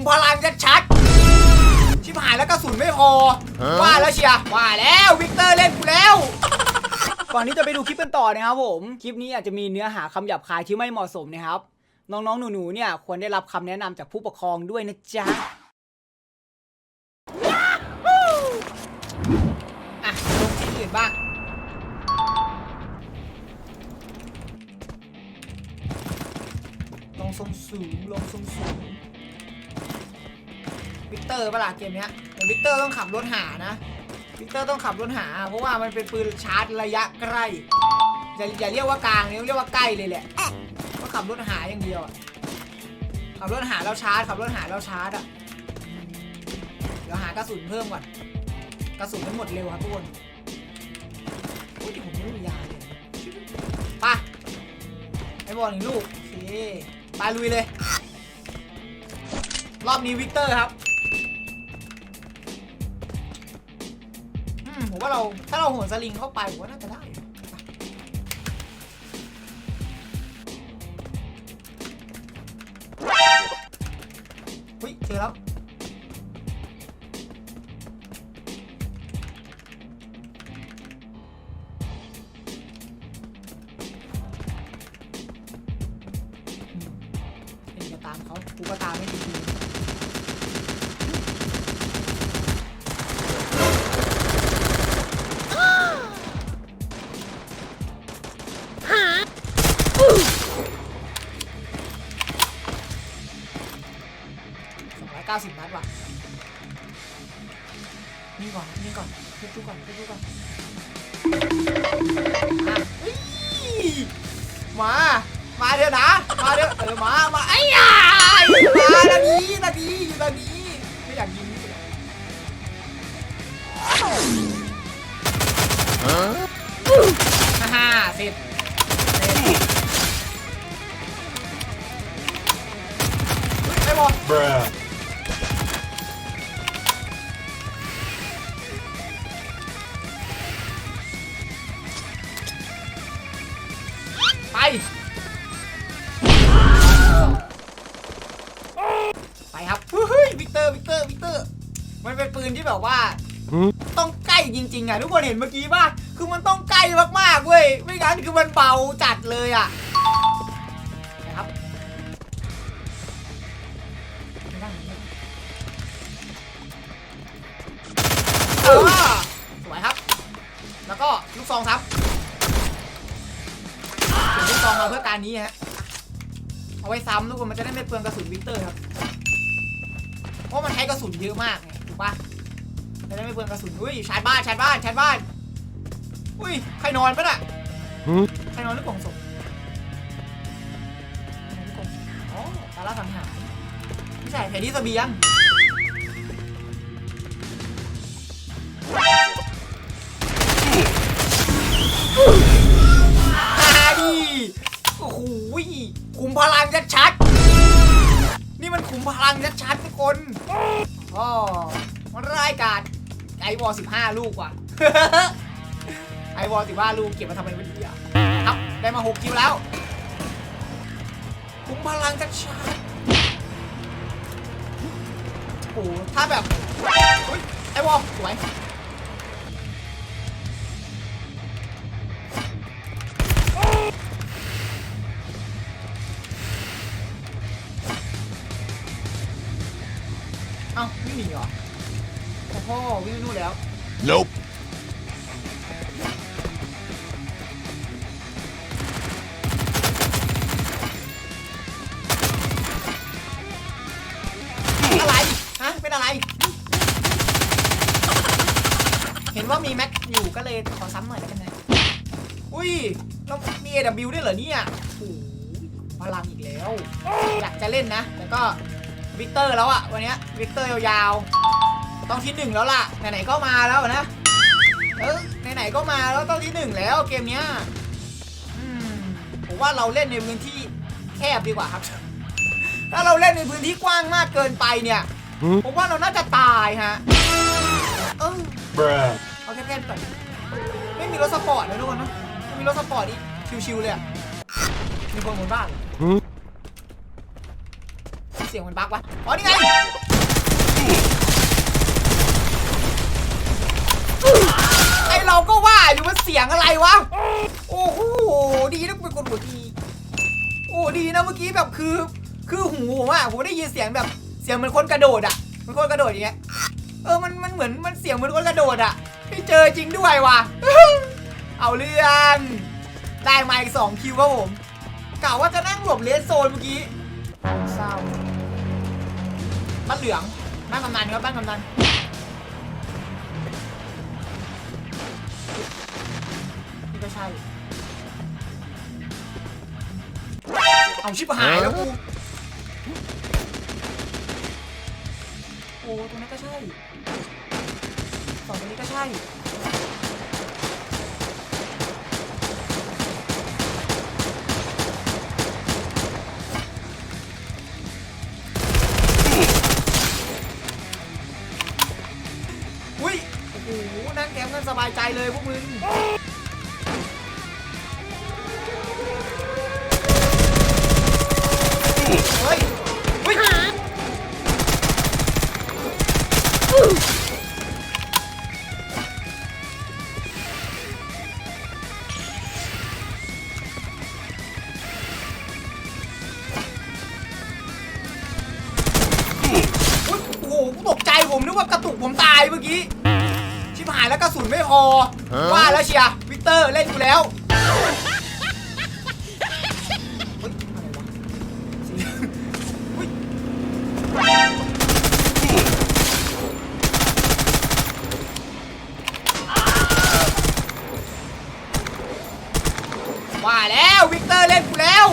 มพลังชัดๆชิบหายแล้วกระสุนไม่พอ ว่าแล้วเชียร์ว่าแล้ววิกเตอร์เล่นกูแล้วก่อนที่จะไปดูคลิปกันต่อนะครับผม คลิปนี้อาจจะมีเนื้อหาคำหยาบคายที่ไม่เหมาะสมนะครับ น้องๆ หนูๆ เนี่ยควรได้รับคำแนะนำจากผู้ปกครองด้วยนะจ๊ะอะลงที่อื่นบ้างลงทรงสูงลงทรงสูง วิกเตอร์ปะล่ะเกมเนี้ยแต่วิกเตอร์ต้องขับรถหานะวิกเตอร์ต้องขับรถหา เพราะว่ามันเป็นปืนชาร์จระยะใกล้อย่าอย่าเรียกว่ากลางเรียกว่าใกล้เลยแหละก็ขับรถหาอย่างเดียวขับรถหาแล้วชาร์จขับรถหาแล้วชาร์จอะเดี๋ยวหากระสุนเพิ่มก่อนกระสุนมันหมดเร็วครับทุกคนโอ้ยที่ผมไม่มียาเลยไปะไอ้บอลหนึ่งลูกโอเคไปลุยเลย รอบนี้วิกเตอร์ครับ ผมว่าเราถ้าเราโหนสลิงเข้าไปผมว่าน่าจะได้ไปเฮ้ยเจอแล้วเห็นจะตามเขากูก็ตามไม่ดี นี่ก่อนนี่ก่อนทุบทุกก่อนทุบทุกก่อนอะเฮ้ยมา มาเถอะนะ มาเถอะเออมา มาไอ้ยายมานาดีนาดีอยู่นาดีไม่อยากยิงนี่เลยฮ่าฮ่าเสร็จ ไปไปครับเฮ้ยวิกเตอร์วิกเตอร์วิกเตอร์ มันเป็นปืนที่แบบว่า ต้องใกล้จริง ๆอะทุกคนเห็นเมื่อกี้ป่ะคือมันต้องใกล้มากๆเว้ยไม่งั้นคือมันเบาจัดเลยอะนะครับไม่ได้ไม่ได้เออสวยครับ แล้วก็ลูกซองครับเก็บลูกซอง มาเพื่อการนี้ฮะ เอาไว้ซ้ำทุกคนมันจะได้ไม่เปลืองกระสุนวิกเตอร์ครับ เพราะมันใช้กระสุนเยอะมากไงถูกปะจะได้ไม่เปลืองกระสุน อุ้ยชาร์จบ้านชาร์จบ้านชาร์จบ้าน อุ้ยใครนอนปะน่ะใครนอนหรือกล่องศพอ๋อตาล่าสังหารไม่ใช่แผนที่เสบียง พลังชัดๆทุกคนอ๋อมันรายการไอวอลสิบห้าลูกว่ะ ไอวอลสิบห้าลูกเก็บมาทำไมไม่ดีอะครับได้มาหกคิวแล้วขุมพลังชัดๆโอ้ถ้าแบบไอวอลสวย อ้าไม่มีเหรอโอ้โหวิ่งไปนู่นแล้ว Nope. อะไรฮะเป็นอะไร เห็นว่ามีแม็กอยู่ก็เลยขอซ้ำหน่อยแล้วกันนะอุ้ยแล้วมี AW ด้วยเหรอเนี่ยโอ้โหพลังอีกแล้ว อยากจะเล่นนะ แต่ก็ วิกเตอร์แล้วอะวันเนี้ยวิกเตอร์ยาวๆ ต้องที่หนึ่งแล้วล่ะ ไหนๆก็มาแล้วนะ เออไหนๆก็มาแล้วต้องที่หนึ่งแล้วเกมเนี้ยอืมผมว่าเราเล่นในพื้นที่แคบดีกว่าครับ ถ้าเราเล่นในพื้นที่กว้างมากเกินไปเนี่ยผมว่าเราน่าจะตายฮะ เออ Bruh. เอาแค่ๆก่อนไม่มีรถสปอร์ตเลยทุกคนนะไม่มีรถสปอร์ตอีกชิวๆเลยอะมีคนบนบ้านเหรอ เสียงมันบั๊กวะอ๋อนี่ไงไอเราก็ว่าอยู่ว่าเสียงอะไรวะ โอ้โหดีนะกูเป็นคนหัวดี โอ้ดีนะเมื่อกี้แบบคือ คือหูผมอะผมได้ยินเสียงแบบเสียงเหมือนคนกระโดดอะเหมือนคนกระโดดอย่างเงี้ยเออมันมันเหมือนมันเสียงเหมือนคนกระโดดอะไม่เจอจริงด้วยว่ะเอาเรื่องได้มาอีกสองคิวครับผมกะว่าจะนั่งหลบเลสโซนเมื่อกี้เศร้า บ้านเหลืองบ้านกำนันครับบ้านกำนันนี่ก็ใช่เอาชิบหายแล้วกูโอ้ตรงนั้นก็ใช่สองตรงนี้ก็ใช่ หนั่งแคมป์กันสบายใจเลยพวกมึงเฮ้ยเฮ้ยอุ๊ยโอ้โหกูตกใจผมนึกว่ากระตุกผมตายเมื่อกี้ หายแล้วกระสุนไม่พอ ว่าแล้วเชียร์วิกเตอร์เล่นอยู่แล้วเฮ้ยอะไรวะเสียงเฮ้ยว่าแล้ววิกเตอร์เล่นกูแล้ว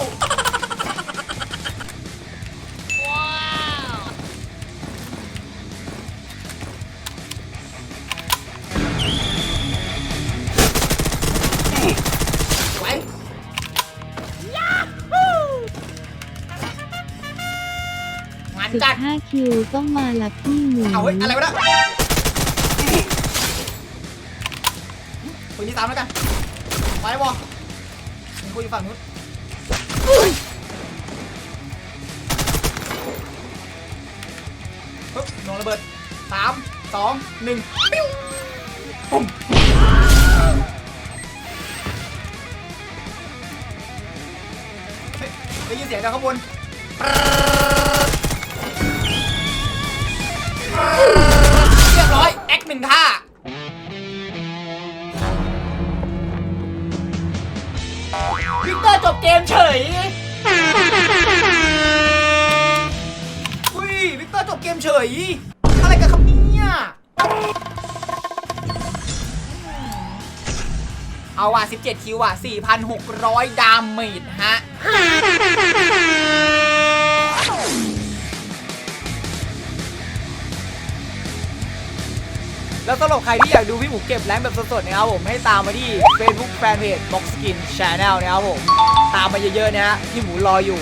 านจัด 15 คิวต้องมาละพี่หมูเอาเฮ้ยอะไรวะเนี่ยปืนที่สามแล้วกัน ไปบอมีคุยอยู่ฝั่งนู้นปึ๊บโดนระเบิดสามสองหนึ่งปิ้วปุ๊มเฮ้ยได้ยินเสียงจากข้างบน นึ่งท่า วิกเตอร์จบเกมเฉยอุ้ยวิกเตอร์จบเกมเฉย อะไรกันครับเนี่ยเอาว่ะ17 คิวอะ 4,600 ดาเมจฮะ แล้วสำหรับใครที่อยากดูพี่หมูเก็บแรงแบบสดๆนะครับผมให้ตามมาที่ Facebook Fanpage Box Skin Channel นะครับผม ตามมาเยอะๆนะฮะพี่หมูรออยู่